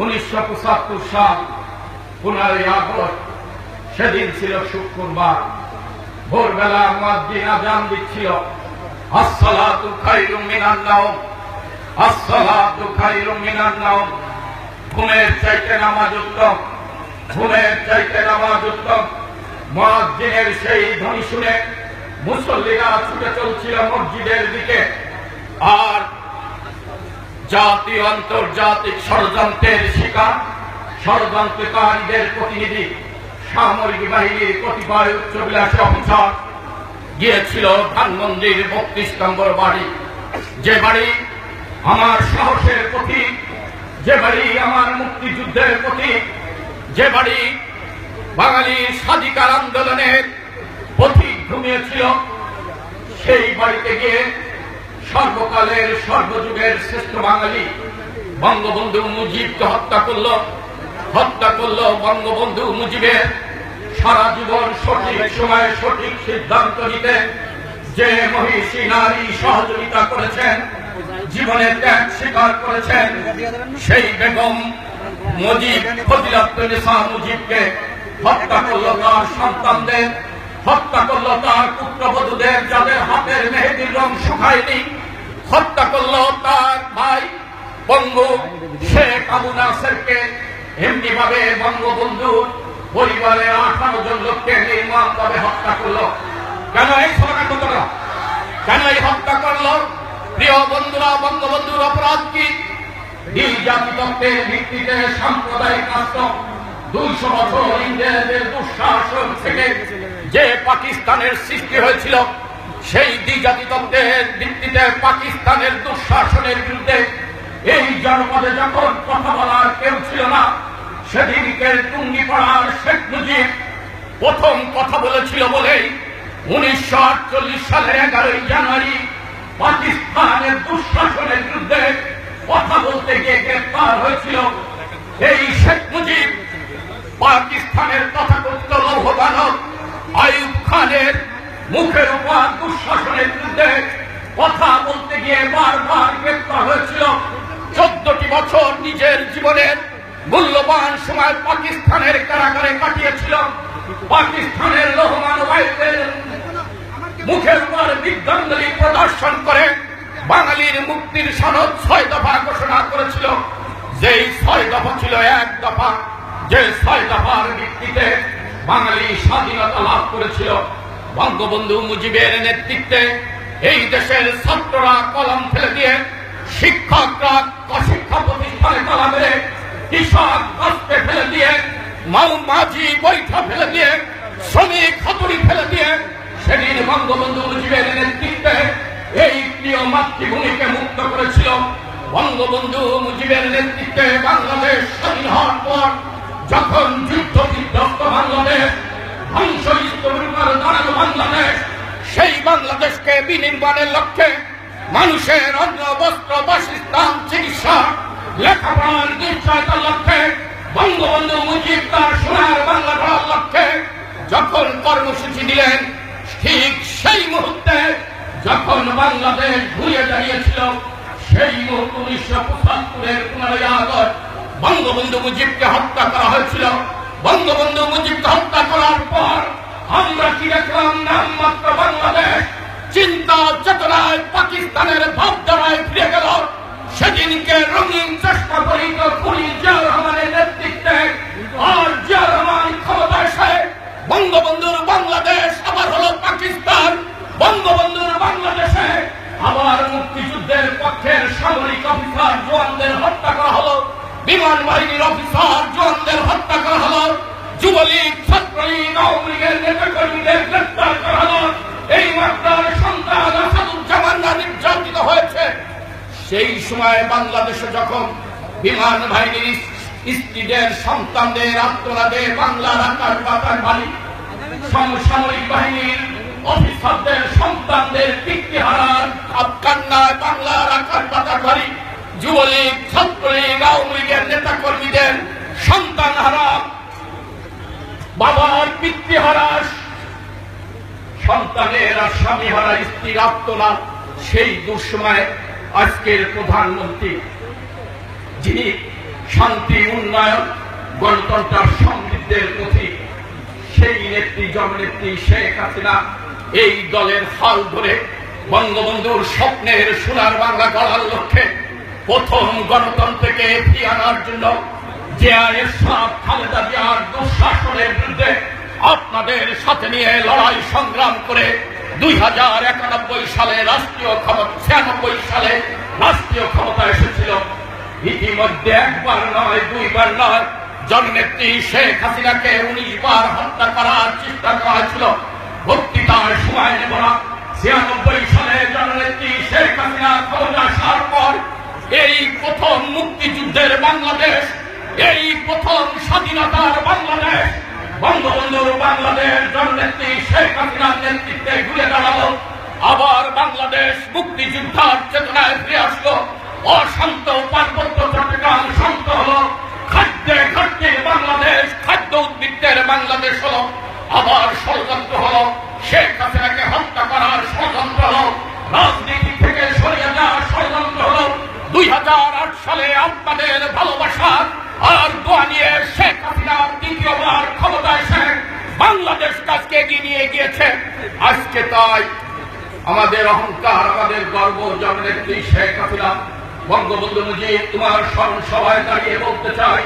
উনিশশো পঁচাত্তর সাল পনেরোই আগস্ট, সেদিন ছিল শুক্রবার। ভোরবেলা মুয়াজ্জিন আজান দিচ্ছিল, আসসালাতু খায়রুম মিনান নাওম, আসসালাতু খায়রুম মিনান নাওম। ঘুমের চাইতে নামাজ উত্তম, ঘুমের চাইতে নামাজ উত্তম। মুয়াজ্জিনের সেই ধ্বনি শুনে মুসল্লিরা ছুটে চলছিল মসজিদের দিকে। আর জাতীয় আন্তর্জাতিক ষড়যন্ত্রের শিকার, ষড়যন্ত্রকারীদের প্রতিনিধি, সামরিক বাহিনীর কতিপয় উচ্চবিলাসী অফিসার। গিয়েছিল ধানমন্দির বত্রিশ নম্বর বাড়ি। যে বাড়ি আমার সাহসের প্রতীক, যে বাড়ি আমার মুক্তিযুদ্ধের প্রতীক, যে বাড়ি বাঙালির স্বাধিকার আন্দোলনের পথিক ঘুমিয়েছিল, সেই বাড়িতে গিয়ে সর্বকালের, সর্বযুগের শ্রেষ্ঠ বাঙালি। বঙ্গবন্ধু মুজিবকে হত্যা করল হত্যা করল বঙ্গবন্ধু মুজিবের সারা জীবন সঠিক সময়ে সঠিক সিদ্ধান্ত নিতে যে মহিষী নারী সহযোগিতা করেছেন জীবনের ত্যাগ স্বীকার করেছেন, সেই বেগম মুজিব ফজিলাতুন্নেসা মুজিবকে হত্যা করল তার সন্তানদের, হত্যা করল তার পুত্রবধূদের, যাদের হাতের মেহেদির রং শুকায়নি। হত্যা করল তার ভাই বঙ্গু শেখ আবু নাসেরকে। এমনি ভাবে বঙ্গবন্ধু পরিবারে আঠারো জন লোককে নির্মম ভাবে হত্যা করল। কেন এই সরকার কেন এই হত্যা করল? প্রিয় বন্ধুরা, বঙ্গবন্ধুর অপরাধ কি? এই ভিত্তিতে সাম্প্রদায়িক রাষ্ট্র দুইশো বছর ইংরেজদের দুঃশাসন থেকে যে পাকিস্তানের সৃষ্টি হয়েছিল সেই দ্বিজাতি তত্ত্বের ভিত্তিতে পাকিস্তানের দুঃশাসনের বিরুদ্ধে এই জনপদে যখন কথা বলার কেউ ছিল না, সেদিনকে টুঙ্গি পড়ার শেখ মুজিব প্রথম কথা বলেছিল বলেই উনিশশো আটচল্লিশ সালের এগারোই জানুয়ারি পাকিস্তানের দুঃশাসনের বিরুদ্ধে কথা বলতে গিয়ে গ্রেপ্তার হয়েছিল। এই শেখ মুজিব পাকিস্তানের তথাকথিত লৌহবানক আইব খানের মুখের উপর দুঃশাসনের বিরুদ্ধে কথা বলতে গিয়ে বারবার গ্রেপ্তার হয়েছিল। চোদ্দটি বছর নিজের জীবনের মূল্যবান সময় পাকিস্তানের কারাগারে কাটিয়েছিল। পাকিস্তানের লোহমান মুখের উপর বিজ্ঞানগুলি প্রদর্শন করে বাঙালির মুক্তির সনদ ছয় দফা ঘোষণা করেছিল। যেই ছয় দফা ছিল এক দফা, যে ছয় দফার ভিত্তিতে বাঙালি স্বাধীনতা লাভ করেছিল। বঙ্গবন্ধু মুজিবের নেতৃত্বে এই দেশের ছাত্ররা কলম ফেলে দিয়ে শিক্ষকরা শিক্ষা প্রতিষ্ঠানে তালা মেরে কৃষক কষ্টে ফেলে দিয়ে মাউ মাঝি বৈঠা ফেলে দিয়ে, শ্রমিক হাতুড়ি ফেলে দিয়ে সেদিন বঙ্গবন্ধু মুজিবের নেতৃত্বে এই প্রিয় মাতৃভূমিকে মুক্ত করেছিল বঙ্গবন্ধু মুজিবের নেতৃত্বে বাংলাদেশ স্বাধীন হওয়ার পর যখন যুদ্ধ বিধ্বস্ত বাংলাদেশ বাংলাদেশ। সেই বাংলাদেশকে বিনির্মাণের লক্ষ্যে মানুষের অন্ন, বস্ত্র, বাসস্থান, চিকিৎসা, লেখাপড়ার নিশ্চয়তার লক্ষ্যে, বঙ্গবন্ধু মুজিব তার সোনার বাংলা লক্ষ্যে যখন কর্মসূচি দিলেন, ঠিক সেই মুহূর্তে যখন বাংলাদেশ ঘুরে দাঁড়িয়েছিল, সেই মুহূর্তে উনিশশো পঁচাত্তরের পনেরোই আগস্ট বঙ্গবন্ধু মুজিবকে হত্যা করা হয়েছিল। বঙ্গবন্ধু মুজিবকে হত্যা করার পর আমরা কি দেখলাম নামমাত্র বাংলাদেশ? চিন্তা চেতনায় পাকিস্তানের ভাবধারায় ফিরে গেল। সেদিনকে রঙিন চেষ্টা করি তো পুরি জিয়া রহমানের নেতৃত্বে। আর জিয়া রহমান ক্ষমতায় এসে বঙ্গবন্ধুর বাংলাদেশ আবার হলো পাকিস্তান। বঙ্গবন্ধুর বাংলাদেশে আবার মুক্তিযুদ্ধের পক্ষের সামরিক অফিসার জোয়ানদের হত্যা করা হলো। বিমান বাহিনীর অফিসার জওয়ানদের সেই সময় বাংলাদেশে যখন বিমান বাহিনীর স্ত্রীদের, সন্তানদের আত্মনাদে বাংলার আকার বাতার বাড়ি সমসামরিক বাহিনীর অফিসারদের, সন্তানদের পিতৃহারার কান্নায় বাংলার আকার বাতার বাড়ি যুবলীগ, ছাত্রলীগ, আওয়ামী লীগের নেতা কর্মীদের সন্তান হারা, বাবার পিতৃহারা সন্তানের আর স্বামী হারা, স্ত্রীর আত্মনাথ সেই দুঃসময় আজকের প্রধানমন্ত্রী, যিনি শান্তি উন্নয়ন গণতন্ত্র সমৃদ্ধের পথিক সেই নেত্রী জননেত্রী শেখ হাসিনা, এই দলের হাল ধরে বঙ্গবন্ধুর স্বপ্নের সোনার বাংলা গড়ার লক্ষ্যে প্রথম গণতন্ত্রকে ফিরিয়ে আনার জন্য খালেদা জিয়ার দুঃশাসনের বিরুদ্ধে আপনাদের সাথে নিয়ে লড়াই সংগ্রাম করে দুই হাজার একানব্বই সালে রাষ্ট্রীয় ক্ষমতা, ছিয়ানব্বই সালে রাষ্ট্রীয় ক্ষমতা এসেছিল। ইতিমধ্যে একবার নয়, দুইবার নয়। জননেত্রী শেখ হাসিনাকে উনিশ বার হত্যা করার চেষ্টা করা হয়েছিল। বক্তৃতার সময় নেব না। ছিয়ানব্বই সালে জননেত্রী শেখ হাসিনা ক্ষমতা আসার পর এই প্রথম মুক্তিযুদ্ধের বাংলাদেশ, এই প্রথম স্বাধীনতার বাংলাদেশ, বঙ্গবন্ধুর বাংলাদেশ জননেত্রী আবার ষড়যন্ত্র হলো, শেখ হাসিনাকে হত্যা করার ষড়যন্ত্র হলো, রাজনীতি থেকে সরিয়ে যাওয়ার ষড়যন্ত্র হলো, দুই হাজার আট সালে আপনাদের ভালোবাসা আর দোয়া নিয়ে শেখ হাসিনার দ্বিতীয়বার ক্ষমতায় এসে বাংলাদেশ কাজকে এগিয়ে নিয়ে গিয়েছে। আজকে তাই আমাদের অহংকার, আমাদের গর্ব জননেত্রী শেখ হাসিনা। বঙ্গবন্ধু মুজিব তোমার স্মরণ সভায় দাঁড়িয়ে বলতে চাই,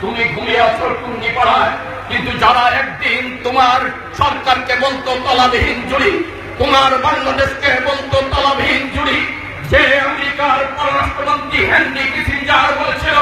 তুমি ঘুমিয়ে আছো টুঙ্গি পাড়ায়। কিন্তু যারা একদিন তোমার সরকারকে বলতো তলাবিহীন জুড়ি, তোমার বাংলাদেশকে বলতো তলাবিহীন জুড়ি, যে আমেরিকার পররাষ্ট্রমন্ত্রী হেনরি কিসিঞ্জার বলেছিল,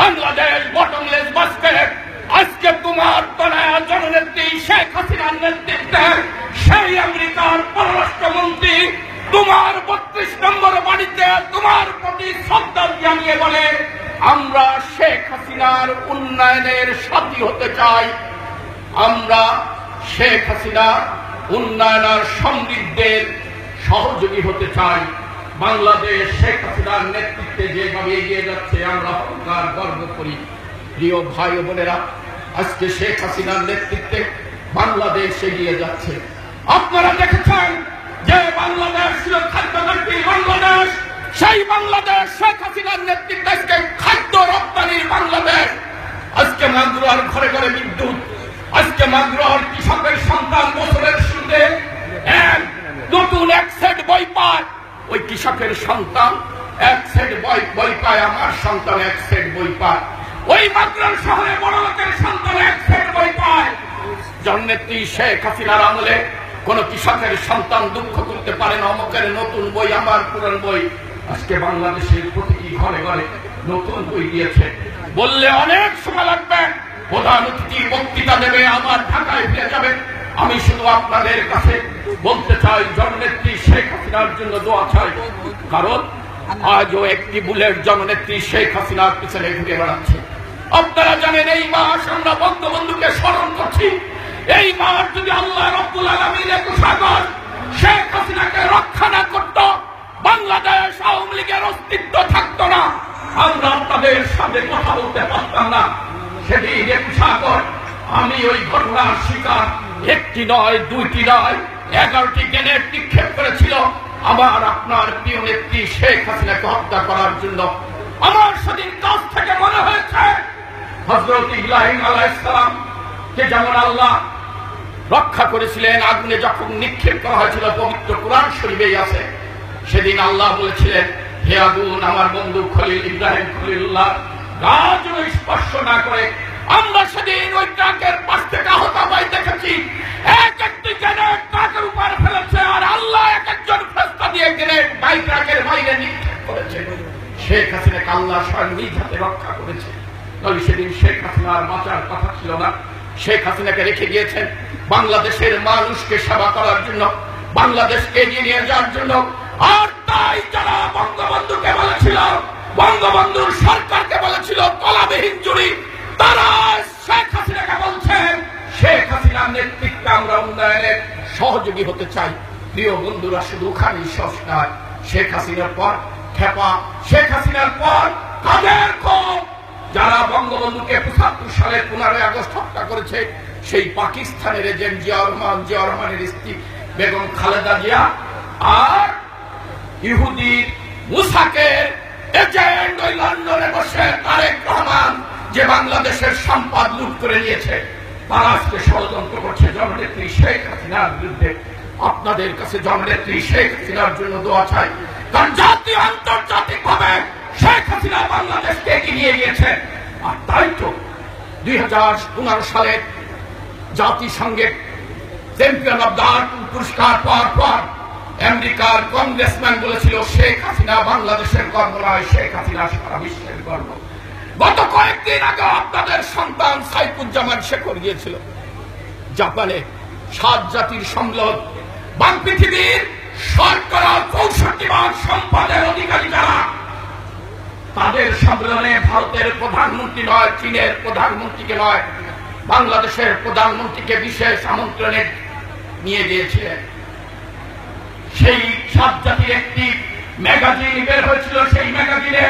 বাংলাদেশ বটমলেস বাস্কেট, আজকে তোমার তনায়া জননেত্রী শেখ হাসিনার নেতৃত্বে সেই আমেরিকার পররাষ্ট্রমন্ত্রী তোমার বত্রিশ নম্বর বাড়িতে তোমার প্রতি শ্রদ্ধা জানিয়ে বলে, আমরা শেখ হাসিনার উন্নয়নের সাথী হতে চাই। আমরা শেখ হাসিনা উন্নয়ন আর সমৃদ্ধের সহযোগী হতে চাই। বাংলাদেশ শেখ হাসিনার নেতৃত্বে যেভাবে এগিয়ে যাচ্ছে, আমরা অহংকার গর্ব করি। প্রিয় ভাই বোনেরা, আজকে শেখ হাসিনার নেতৃত্বে বাংলাদেশ এগিয়ে যাচ্ছে। আপনারা দেখেছেন যে বাংলাদেশ ছিল খাদ্যঘাটতি বাংলাদেশ, সেই বাংলাদেশ শেখ হাসিনার নেতৃত্বে খাদ্য রপ্তানির বাংলাদেশ। আজকে মাগুরার ঘরে ঘরে বিদ্যুৎ। আজকে মাগুরার কৃষকের সন্তান বছরের এক নতুন এক সেট বই পায়। ওই কৃষকের সন্তান এক সেট বই বই পায়, আমার সন্তান এক সেট বই পায়। ওই মাগুরার শহরে বড় লোকের সন্তান এক সেট বই পায়। জননেত্রী শেখ হাসিনার আমলে কোন কৃষকের সন্তান দুঃখ করতে পারে না। অমকের নতুন বই, আমার পুরান বই। আজকে বাংলাদেশের প্রতিটি ঘরে ঘরে নতুন বই দিয়েছে বললে অনেক সময় লাগবে। প্রধান অতিথি বক্তৃতা দেবে আবার ঢাকায় ফিরে আমি শুধু আপনাদের কাছে বলতে চাই, জননেত্রী শেখ হাসিনার জন্য দোয়া চাই। কারণ আজও একটি জননেত্রী শেখ হাসিনার পিছনে ঘুরে বেড়াচ্ছে। আপনারা জানেন, এই মাস আমরা বঙ্গবন্ধুকে স্মরণ করছি। এই মাস যদি আল্লাহ রব্বুল আলমীর শেখ হাসিনাকে রক্ষা না করত, বাংলাদেশ আওয়ামী লীগের অস্তিত্ব থাকতো না। আমরা তাদের সাথে কথা বলতে পারতাম না। সেদিন আগস্ট আমি ওই ঘটনার শিকার। একটি নয়, দুইটি নয়, এগারোটি গ্রেনেড নিক্ষেপ করেছিল। আমার, আপনার প্রিয় নেত্রী শেখ হাসিনাকে হত্যা করার জন্য। আমার সেদিন কাছ থেকে মনে হয়েছে হজরত ইব্রাহিম আলাইসালাম কে যেমন আল্লাহ রক্ষা করেছিলেন, আগুনে যখন নিক্ষেপ করা হয়েছিল, পবিত্র কোরআন শরীফেই আছে। সেদিন আল্লাহ বলেছিলেন হে আগুন, আমার বন্ধু খলিল ইব্রাহিম খলিল্লাহ গাছ স্পর্শ না করে আমরা সেদিন ওই ট্রাকের পাশ থেকে আহত পাই দেখেছি। এক একটি গ্রেনেড ট্রাকের উপর ফেলেছে আর আল্লাহ এক একজন ফেস্তা দিয়ে গ্রেনেড বাই ট্রাকের বাইরে করেছে। শেখ হাসিনাকে আল্লাহ স্বয়ং নিজ হাতে রক্ষা করেছে। তবে সেদিন শেখ হাসিনার বাঁচার কথা ছিল না। শেখ হাসিনাকে রেখে গিয়েছেন বাংলাদেশের মানুষকে সেবা করার জন্য, বাংলাদেশকে এগিয়ে নিয়ে যাওয়ার জন্য। আর তাই যারা বঙ্গবন্ধুকে বলেছিল, বঙ্গবন্ধুর সরকারকে বলেছিল তলাবিহীন জুড়ি তারা শেখ হাসিনাকে বলছেন শেখ হাসিনার নেতৃত্বে আমরা উন্নয়নের সহযোগী হতে চাই। প্রিয় বন্ধুরা, শুধু খালি সস নয়, শেখ হাসিনার পর খেপা, শেখ হাসিনার পর কাদের কম যারা বঙ্গবন্ধুকে পঁচাত্তর সালে পনেরোই আগস্ট হত্যা করেছে, সেই পাকিস্তানের এজেন্ট জিয়া রহমান জিয়া রহমানের স্ত্রী বেগম খালেদা জিয়া, আর ইহুদি মুসাকের এজেন্ট ওই লন্ডনে বসে তারেক রহমান যে বাংলাদেশের সম্পদ লুট করে নিয়েছে, তারা ষড়যন্ত্র করছে। জননেত্রী শেখ হাসিনার বিরুদ্ধে আপনাদের কাছে জননেত্রী শেখ হাসিনার জন্য দোয়া চাই। কারণ জাতীয় আন্তর্জাতিক ভাবে শেখ হাসিনা বাংলাদেশকে এগিয়ে গিয়েছে আর তাই তো দুই হাজার পনেরো সালে জাতিসংঘের চ্যাম্পিয়ন অব দ্য পুরস্কার পাওয়ার পর আমেরিকার কংগ্রেসম্যান বলেছিল, শেখ হাসিনা বাংলাদেশের গর্ব নয়, শেখ হাসিনা সারা বিশ্বের গর্ব। গত কয়েকদিন আগে আপনাদের সন্তান সাইফুজ্জামান শেখর গিয়েছিল, জাপানে সাত জাতির সম্মেলন বাং পৃথিবীর শতকরা চৌষট্টি ভাগ সম্পদের অধিকারী যারা, তাদের সম্মেলনে ভারতের প্রধানমন্ত্রী নয়, চীনের প্রধানমন্ত্রীকে নয়, বাংলাদেশের প্রধানমন্ত্রীকে বিশেষ আমন্ত্রণে নিয়ে গিয়েছিলেন। সেই সাত জাতির একটি ম্যাগাজিন বের হয়েছিল, সেই ম্যাগাজিনে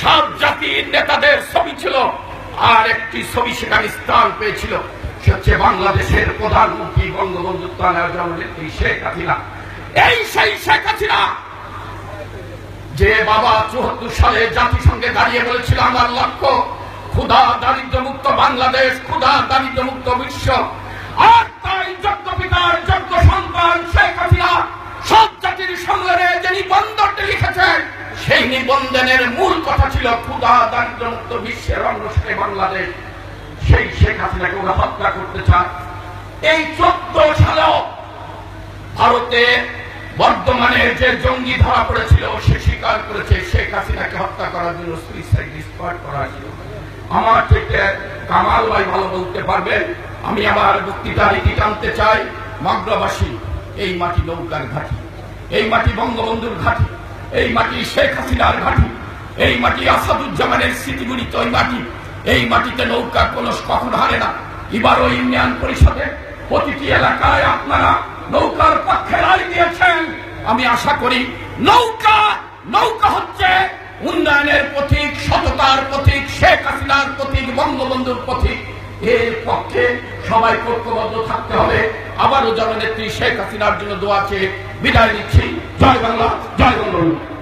সাত জাতির নেতাদের ছবি ছিল। আর একটি ছবি সেখানে স্থান পেয়েছিল। সে বাংলাদেশের প্রধানমন্ত্রী বঙ্গবন্ধু জননেত্রী শেখ হাসিনা। এই সেই শেখ হাসিনা যে বাবা চুয়াত্তর সালে জাতিসংঘে দাঁড়িয়ে বলেছিল, আমার লক্ষ্য ক্ষুধা দারিদ্র মুক্ত বাংলাদেশ, ক্ষুধা দারিদ্র মুক্ত বিশ্ব। আর তাই যজ্ঞ পিতার, যজ্ঞ সন্তান শেখ হাসিনা সব জাতির যে নিবন্ধনটি লিখেছেন, সেই নিবন্ধনের মূল কথা ছিল বিশ্বের বাংলাদেশ। সেই শেখ হাসিনাকে ওরা হত্যা করতে চায়। এই চোদ্দ সালেও ভারতে বর্তমানে যে জঙ্গি ধরা পড়েছিল, সে স্বীকার করেছে শেখ হাসিনাকে হত্যা করার জন্য সুইসাইড স্পট করা ছিল আমার থেকে কামাল ভাই ভালো বলতে পারবেন আমি আমার বক্তৃতা রীতি জানতে চাই, মগ্রবাসী, এই মাটি নৌকার ঘাটি। এই মাটি বঙ্গবন্ধুর ঘাটি, এই মাটি শেখ হাসিনার ঘাটি, এই মাটি আসাদুজ্জামানের স্মৃতিগুলিত ওই মাটি এই মাটিতে নৌকা কোনো কখন হারে না? এবারও ইউনিয়ন পরিষদে প্রতিটি এলাকায় আপনারা নৌকার পক্ষে রায় দিয়েছেন। আমি আশা করি নৌকা নৌকা হচ্ছে উন্নয়নের প্রতীক, সততার প্রতীক, শেখ হাসিনার প্রতীক, বঙ্গবন্ধুর প্রতীক। এর পক্ষে সবাই ঐক্যবদ্ধ থাকতে হবে। আবারও জননেত্রী শেখ হাসিনার জন্য দোয়া চেয়ে বিদায় নিচ্ছি। জয় বাংলা, জয় বঙ্গবন্ধু।